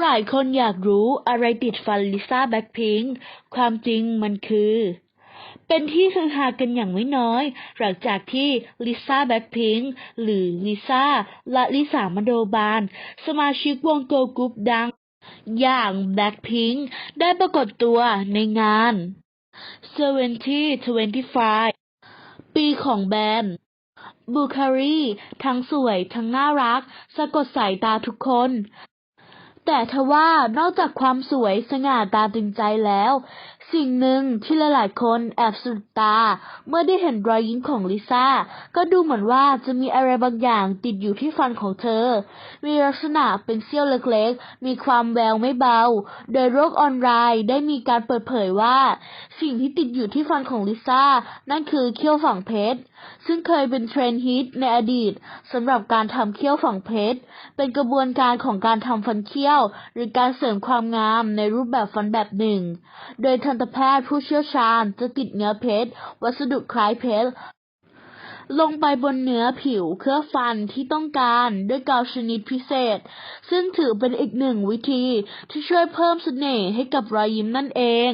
หลายคนอยากรู้อะไรติดฟันลิซ่าแบล็คพิงค์ความจริงมันคือ เป็นที่ฮือฮากันอย่างไม่น้อย หลังจากที่ลิซ่าแบล็คพิงค์หรือลิซ่าและลิสามโนบาลสมาชิกวงเกิร์ลกรุ๊ปดัง อย่างแบล็คพิงค์ได้ปรากฏตัวในงาน 7025 ปีของแบรนด์บูคารีทั้งสวยทั้งน่ารัก สะกดสายตาทุกคน แต่ทว่านอกจากความสวยสง่าตาตึงใจแล้ว สิ่งหนึ่งที่หลายๆคนแอบสุดตา เมื่อได้เห็นรอยยิ้มของลิซ่า ก็ดูเหมือนว่าจะมีอะไรบางอย่างติดอยู่ที่ฟันของเธอ มีลักษณะเป็นเสี้ยวเล็กๆ มีความแววไม่เบา โดยโลกออนไลน์ได้มีการเปิดเผยว่า สิ่งที่ติดอยู่ที่ฟันของลิซ่า นั่นคือเขี้ยวฝังเพชร ซึ่งเคยเป็นเทรนฮิตในอดีตสำหรับการทำเขี้ยวฝังเพชร เป็นกระบวนการของการทำฟันเขี้ยว หรือการเสริมความงามในรูปแบบฟันแบบหนึ่ง โดยทันตแพทย์ผู้เชี่ยวชาญจะติดเนื้อเพชร วัสดุคล้ายเพชรลงไปบนเนื้อผิวเคลือบฟันที่ต้องการด้วยกาวชนิดพิเศษ ซึ่งถือเป็นอีกหนึ่งวิธีที่ช่วยเพิ่มเสน่ห์ให้กับรอยยิ้มนั่นเอง